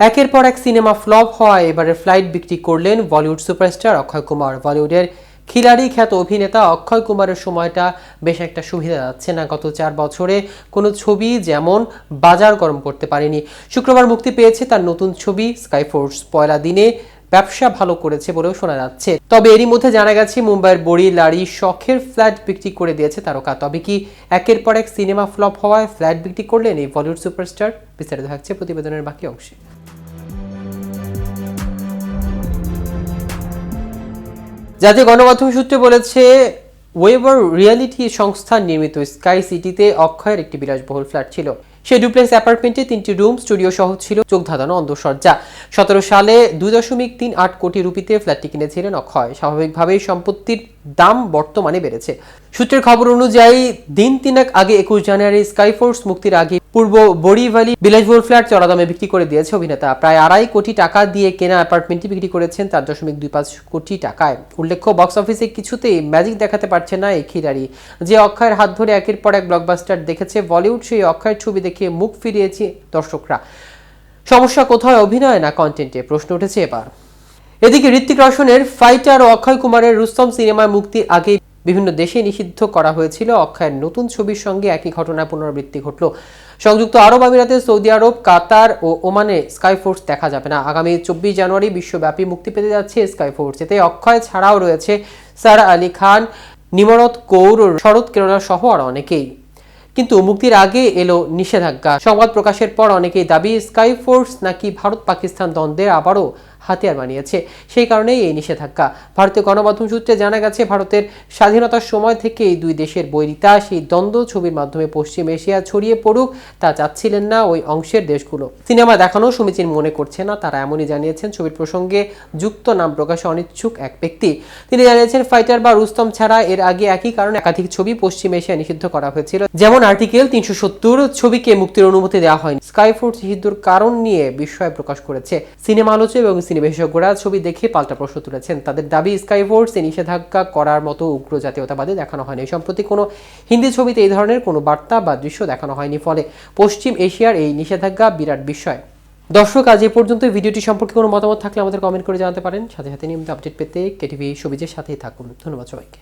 একের পর এক সিনেমা ফ্লপ হওয়ায় এবারে ফ্লাইট বিক্রি করলেন বলিউড সুপারস্টার অক্ষয় কুমার। বলিউডের খিলাড়ি খ্যাত অভিনেতা অক্ষয় কুমারের সময়টা বেশ একটা সুবিধা যাচ্ছে না। গত চার বছরে কোনো ছবি যেমন বাজার গরম করতে পারেনি। শুক্রবার মুক্তি পেয়েছে তার নতুন ছবি স্কাইফোর্স পয়লা দিনে ব্যবসা ভালো করেছে বলেও শোনা যাচ্ছে। তবে এরই মধ্যে জানা গেছে, মুম্বাইয়ের বড়ি লাড়ি শখের ফ্ল্যাট বিক্রি করে দিয়েছে তারকা। তবে কি একের পর এক সিনেমা ফ্লপ হওয়ায় ফ্ল্যাট বিক্রি করলেন এই বলিউড সুপারস্টার? বিস্তারিত থাকছে প্রতিবেদনের বাকি অংশে। জাতীয় গণমাধ্যম সূত্রে বলেছে ওয়েবার রিয়ালিটি সংস্থা নির্মিত স্কাই সিটিতে অক্ষয়ের একটি বিলাসবহুল ফ্ল্যাট ছিল। সেই ডুপ্লেক্স অ্যাপার্টমেন্টে তিনটি রুম, স্টুডিও সহ ছিল চোখ ধাঁধানো অন্ধসজ্জা। সতেরো সালে দুই দশমিক তিন আট কোটি রুপিতে ফ্ল্যাটটি কিনেছিলেন অক্ষয়। স্বাভাবিকভাবেই সম্পত্তির দাম বর্তমানে বেড়েছে। সূত্রের খবর অনুযায়ী, দিন তিনেক আগে একুশ জানুয়ারি স্কাইফোর্স মুক্তির আগে পূর্ব বড়িভালি বিলাসবহুল ফ্ল্যাট চড়া দামে বিক্রি করে দিয়েছে অভিনেতা। প্রায় আড়াই কোটি টাকা দিয়ে কেনা অ্যাপার্টমেন্টটি বিক্রি করেছেন চার দশমিক দুই পাঁচ কোটি টাকায়। উল্লেখ্য, বক্স অফিসে কিছুতেই ম্যাজিক দেখাতে পারছে না এই খিলাড়ি। যে অক্ষয়ের হাত ধরে একের পর এক ব্লকবাস্টার দেখেছে বলিউড, সেই অক্ষয়ের ছবি দেখে মুখ ফিরিয়েছে দর্শকরা। সমস্যা কোথায়, অভিনয় না কন্টেন্টে প্রশ্ন উঠেছে এবার। এদিকে ঋত্বিক রোশনের ফাইটার ও অক্ষয় কুমারের রুস্তম সিনেমার মুক্তির আগে বিভিন্ন দেশে নিষিদ্ধ করা হয়েছিল। অক্ষয়ের নতুন ছবির সঙ্গে একই ঘটনার পুনরাবৃত্তি ঘটল। সংযুক্ত আরব আমিরাতে সৌদি আরব, কাতার ও ওমানে স্কাইফোর্স দেখা যাবে না। আগামী চব্বিশ জানুয়ারি বিশ্বব্যাপী মুক্তি পেতে যাচ্ছে স্কাইফোর্স এতে অক্ষয় ছাড়াও রয়েছে সারা আলী খান, নিমরত কৌর, শরৎ কেরলা সহ আরও অনেকেই। কিন্তু মুক্তির আগে এলো নিষেধাজ্ঞা। সংবাদ প্রকাশের পর অনেকেই দাবি, স্কাই ফোর্স নাকি ভারত পাকিস্তান দ্বন্দ্বের আবারও হাতিয়ার বানিয়েছে। সেই কারণেই এই নিষেধাজ্ঞা। ভারতীয় গণমাধ্যম সূত্রে জানা গেছে, ভারতের স্বাধীনতার সময় থেকে এই দুই দেশের বৈরিতা, সেই দ্বন্দ্ব ছবির মাধ্যমে পশ্চিম এশিয়া ছড়িয়ে পড়ুক, তা চাচ্ছিলেন না ওই অংশের দেশগুলো। সিনেমা দেখানো সমীচীন মনে করছে না, তারা এমনই জানিয়েছেন। ছবির প্রসঙ্গে যুক্ত নাম প্রকাশে অনিচ্ছুক এক ব্যক্তি। তিনি জানিয়েছেন, ফাইটার বা রুস্তম ছাড়া এর আগে একই কারণে একাধিক ছবি পশ্চিম এশিয়া নিষিদ্ধ করা হয়েছিল। যেমন আর্টিকেল তিনশো সত্তর, ছবিকে মুক্তির অনুমতি দেওয়া হয়নি। স্কাইফোর্স নিষিদ্ধর কারণ নিয়ে বিস্ময় প্রকাশ করেছে। সিনেমা আলোচক এবং সিনে বিশেষজ্ঞরা ছবি দেখে পাল্টা প্রশ্ন তুলেছেন। তাদের দাবি, স্কাইফোর্স এ নিষেধাজ্ঞা করার মতো উগ্র জাতীয়তাবাদে দেখানো হয়নি। সম্প্রতি কোনো হিন্দি ছবিতে এই ধরনের কোনো বার্তা বা দৃশ্য দেখানো হয়নি। ফলে পশ্চিম এশিয়ার এই নিষেধাজ্ঞা বিরাট বিষয় দর্শক, আজ এ পর্যন্ত ভিডিওটি সম্পর্কে কোনো মতামত থাকলে আমাদের কমেন্ট করে জানাতে পারেন। সাথে সাথে নিয়মিত আপডেট পেতে কেটিভি সবিজের সাথেই থাকুন। ধন্যবাদ সবাইকে।